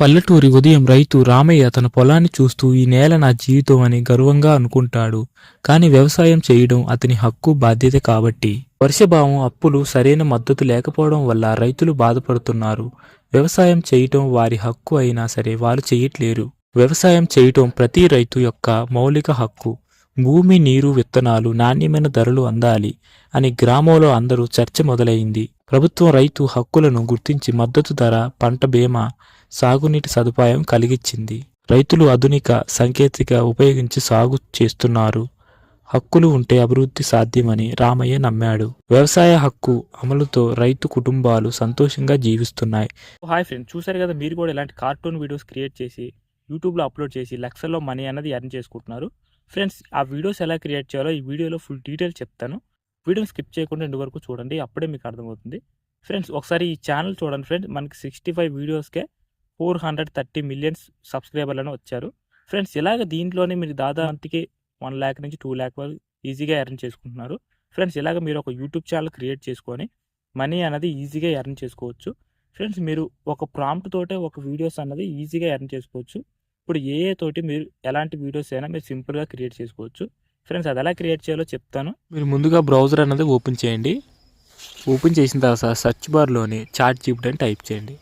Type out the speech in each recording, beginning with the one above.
పల్లెటూరి ఉదయం రైతు రామయ్య తన పొలాన్ని చూస్తూ ఈ నేల నా జీవితం అని గర్వంగా అనుకుంటాడు. కానీ వ్యవసాయం చేయడం అతని హక్కు బాధ్యత కాబట్టి. వర్షభావం అప్పులు సరైన మద్దతు లేకపోవడం వల్ల రైతులు బాధపడుతున్నారు. వ్యవసాయం చేయటం వారి హక్కు అయినా సరే వారు చేయట్లేరు. వ్యవసాయం చేయటం ప్రతి రైతు యొక్క మౌలిక హక్కు. భూమి నీరు విత్తనాలు నాణ్యమైన ధరలు అందాలి అని గ్రామంలో అందరూ చర్చ మొదలైంది. ప్రభుత్వం రైతు హక్కులను గుర్తించి మద్దతు ధర పంట బీమా సాగునీటి సదుపాయం కలిగించింది రైతులు ఆధునిక సాంకేతిక ఉపయోగించి సాగు చేస్తున్నారు. హక్కులు ఉంటే అభివృద్ధి సాధ్యమని రామయ్య నమ్మాడు. వ్యవసాయ హక్కు అమలుతో రైతు కుటుంబాలు సంతోషంగా జీవిస్తున్నాయి. హాయ్ ఫ్రెండ్స్ చూసారు కదా మీరు కూడా ఇలాంటి కార్టూన్ వీడియోస్ క్రియేట్ చేసి యూట్యూబ్లో అప్లోడ్ చేసి లక్షల్లో మనీ అనేది ఎర్న్ చేసుకుంటున్నారు. ఫ్రెండ్స్ ఆ వీడియోస్ ఎలా క్రియేట్ చేయాలో ఈ వీడియోలో ఫుల్ డీటెయిల్స్ చెప్తాను. వీడియోని స్కిప్ చేయకుండా ఎండు వరకు చూడండి అప్పుడే మీకు అర్థమవుతుంది. ఫ్రెండ్స్ ఒకసారి ఈ ఛానల్ చూడండి ఫ్రెండ్స్ మనకి సిక్స్టీ ఫైవ్ వీడియోస్కే ఫోర్ హండ్రెడ్ థర్టీ మిలియన్స్ సబ్స్క్రైబర్లను వచ్చారు. ఫ్రెండ్స్ ఇలాగ దీంట్లోనే మీరు దాదాపుకి వన్ ల్యాక్ నుంచి టూ ల్యాక్ వరకు ఈజీగా ఎర్న్ చేసుకుంటున్నారు. ఫ్రెండ్స్ ఇలాగ మీరు ఒక యూట్యూబ్ ఛానల్ క్రియేట్ చేసుకొని మనీ అనేది ఈజీగా ఎర్న్ చేసుకోవచ్చు. ఫ్రెండ్స్ మీరు ఒక ప్రాంప్ట్ తోటే ఒక వీడియోస్ అన్నది ఈజీగా ఎర్న్ చేసుకోవచ్చు. ఇప్పుడు ఏ ఏ తోటి మీరు ఎలాంటి వీడియోస్ అయినా మీరు సింపుల్గా క్రియేట్ చేసుకోవచ్చు. ఫ్రెండ్స్ అది ఎలా క్రియేట్ చేయాలో చెప్తాను. మీరు ముందుగా బ్రౌజర్ అన్నది ఓపెన్ చేయండి. ఓపెన్ చేసిన తర్వాత సర్చ్ బార్లోని చాట్ జీపిటీ అని టైప్ చేయండి.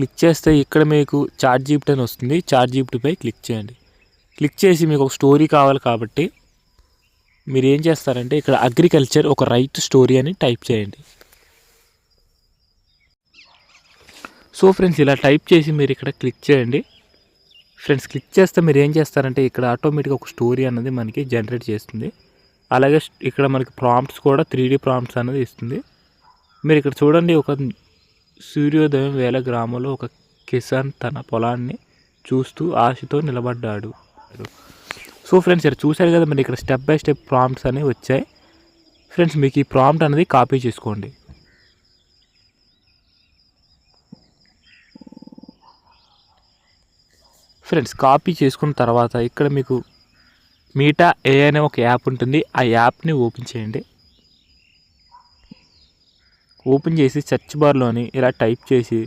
క్లిక్ చేస్తే ఇక్కడ మీకు చాట్ జీప్ట్ అని వస్తుంది. చాట్ జీప్ట్పై క్లిక్ చేయండి. క్లిక్ చేసి మీకు ఒక స్టోరీ కావాలి కాబట్టి మీరు ఏం చేస్తారంటే ఇక్కడ అగ్రికల్చర్ ఒక రైట్ స్టోరీ అని టైప్ చేయండి. సో ఫ్రెండ్స్ ఇలా టైప్ చేసి మీరు ఇక్కడ క్లిక్ చేయండి. ఫ్రెండ్స్ క్లిక్ చేస్తే మీరు ఏం చేస్తారంటే ఇక్కడ ఆటోమేటిక్గా ఒక స్టోరీ అన్నది మనకి జనరేట్ చేస్తుంది. అలాగే ఇక్కడ మనకి ప్రాంప్ట్స్ కూడా త్రీ ప్రాంప్ట్స్ అనేది ఇస్తుంది. మీరు ఇక్కడ చూడండి ఒక సూర్యోదయం వేల గ్రామంలో ఒక కిసాన్ తన పొలాన్ని చూస్తూ ఆశతో నిలబడ్డాడు. సో ఫ్రెండ్స్ ఇక్కడ చూశారు కదా మరి ఇక్కడ స్టెప్ బై స్టెప్ ప్రాంప్ట్స్ అనేవి వచ్చాయి. ఫ్రెండ్స్ మీకు ఈ ప్రాంప్ట్ అనేది కాపీ చేసుకోండి. ఫ్రెండ్స్ కాపీ చేసుకున్న తర్వాత ఇక్కడ మీకు మీటా ఏ అనే ఒక యాప్ ఉంటుంది. ఆ యాప్ని ఓపెన్ చేయండి. ఓపెన్ చేసి సెర్చ్ బార్లోని ఇలా టైప్ చేసి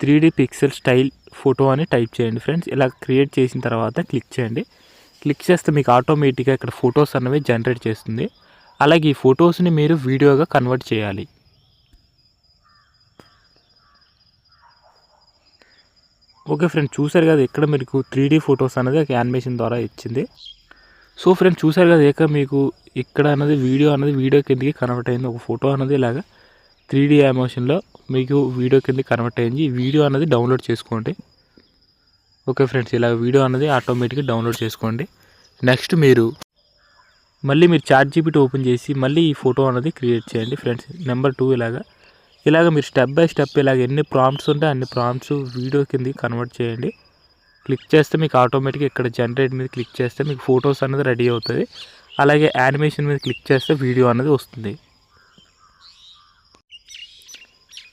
త్రీ పిక్సెల్ స్టైల్ ఫోటో అని టైప్ చేయండి ఫ్రెండ్స్. ఇలా క్రియేట్ చేసిన తర్వాత క్లిక్ చేయండి. క్లిక్ చేస్తే మీకు ఆటోమేటిక్గా ఇక్కడ ఫొటోస్ అనేవి జనరేట్ చేస్తుంది. అలాగే ఈ ఫొటోస్ని మీరు వీడియోగా కన్వర్ట్ చేయాలి. ఓకే ఫ్రెండ్ చూసారు కదా ఇక్కడ మీకు త్రీ డీ ఫొటోస్ అనేది ఒక యానిమేషన్ ద్వారా ఇచ్చింది. సో ఫ్రెండ్ చూసారు కదా ఇక మీకు ఇక్కడ అనేది వీడియో అనేది వీడియో కిందకి కన్వర్ట్ అయింది. ఒక ఫోటో అనేది ఇలాగా త్రీ డీ యానిమేషన్లో మీకు వీడియో కింద కన్వర్ట్ అయ్యింది. ఈ వీడియో అనేది డౌన్లోడ్ చేసుకోండి. ఓకే ఫ్రెండ్స్ ఇలా వీడియో అనేది ఆటోమేటిక్గా డౌన్లోడ్ చేసుకోండి. నెక్స్ట్ మీరు మళ్ళీ మీరు చాట్ జీపీటీ ఓపెన్ చేసి మళ్ళీ ఈ ఫోటో అనేది క్రియేట్ చేయండి. ఫ్రెండ్స్ నెంబర్ టూ ఇలాగా. ఇలాగ మీరు స్టెప్ బై స్టెప్ ఇలాగ ఎన్ని ప్రాంప్ట్స్ ఉంటే అన్ని ప్రాంప్ట్స్ వీడియో కింద కన్వర్ట్ చేయండి. క్లిక్ చేస్తే మీకు ఆటోమేటిక్గా ఇక్కడ జనరేట్ మీద క్లిక్ చేస్తే మీకు ఫొటోస్ అనేది రెడీ అవుతుంది. అలాగే యానిమేషన్ మీద క్లిక్ చేస్తే వీడియో అనేది వస్తుంది.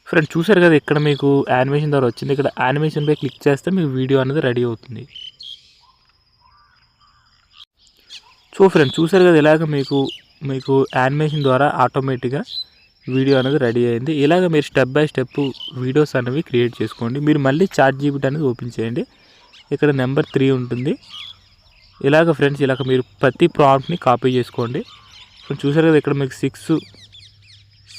ఫ్రెండ్ చూసారు కదా ఇక్కడ మీకు యానిమేషన్ ద్వారా వచ్చింది. ఇక్కడ యానిమేషన్పై క్లిక్ చేస్తే మీకు వీడియో అనేది రెడీ అవుతుంది. సో ఫ్రెండ్ చూసారు కదా ఇలాగ మీకు మీకు యానిమేషన్ ద్వారా ఆటోమేటిక్గా వీడియో అనేది రెడీ అయింది. ఇలాగ మీరు స్టెప్ బై స్టెప్ వీడియోస్ అనేవి క్రియేట్ చేసుకోండి. మీరు మళ్ళీ చాట్ జీబీటీ అనేది ఓపెన్ చేయండి. ఇక్కడ నెంబర్ త్రీ ఉంటుంది. ఇలాగ ఫ్రెండ్స్ ఇలాగ మీరు ప్రతి ప్రాంప్ట్ని కాపీ చేసుకోండి. చూసారు కదా ఇక్కడ మీకు six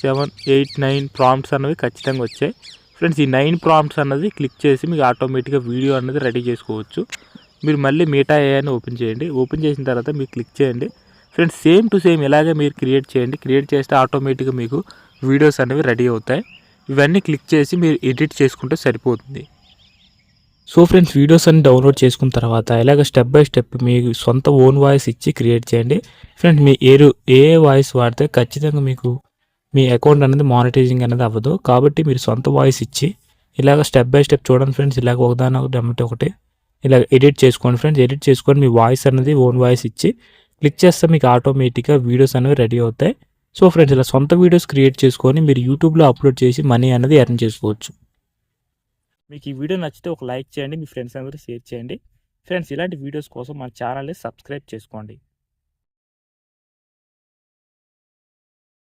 seven eight nine prompts అనేవి ఖచ్చితంగా వచ్చాయి. ఫ్రెండ్స్ ఈ నైన్ ప్రాంప్ట్స్ అన్నది క్లిక్ చేసి మీకు ఆటోమేటిక్గా వీడియో అనేది రెడీ చేసుకోవచ్చు. మీరు మళ్ళీ మీటా ఏఐని అని ఓపెన్ చేయండి. ఓపెన్ చేసిన తర్వాత మీరు క్లిక్ చేయండి. ఫ్రెండ్స్ సేమ్ టు సేమ్ ఇలాగే మీరు క్రియేట్ చేయండి. క్రియేట్ చేస్తే ఆటోమేటిక్గా మీకు వీడియోస్ అనేవి రెడీ అవుతాయి. ఇవన్నీ క్లిక్ చేసి మీరు ఎడిట్ చేసుకుంటే సరిపోతుంది. సో ఫ్రెండ్స్ వీడియోస్ అన్ని డౌన్లోడ్ చేసుకున్న తర్వాత ఇలాగ స్టెప్ బై స్టెప్ మీ సొంత ఓన్ వాయిస్ ఇచ్చి క్రియేట్ చేయండి. ఫ్రెండ్స్ మీ ఏరు ఏ వాయిస్ వాడితే ఖచ్చితంగా మీకు మీ అకౌంట్ అనేది మానిటైజింగ్ అనేది అవ్వదు. కాబట్టి మీరు సొంత వాయిస్ ఇచ్చి ఇలాగ స్టెప్ బై స్టెప్ చూడండి ఫ్రెండ్స్ ఇలాగ ఒకదాని ఒకటి ఒకటి ఇలా ఎడిట్ చేసుకోండి ఫ్రెండ్స్ ఎడిట్ చేసుకొని మీ వాయిస్ అనేది ఓన్ వాయిస్ ఇచ్చి క్లిక్ చేస్తే మీకు ఆటోమేటిక్గా వీడియోస్ అనేవి రెడీ అవుతాయి. సో ఫ్రెండ్స్ ఇలా సొంత వీడియోస్ క్రియేట్ చేసుకొని మీరు యూట్యూబ్లో అప్లోడ్ చేసి మనీ అనేది ఎర్న్ చేసుకోవచ్చు. మీకు ఈ వీడియో నచ్చితే ఒక లైక్ చేయండి మీ ఫ్రెండ్స్ అందరూ షేర్ చేయండి. ఫ్రెండ్స్ ఇలాంటి వీడియోస్ కోసం మన ఛానల్ని సబ్స్క్రైబ్ చేసుకోండి.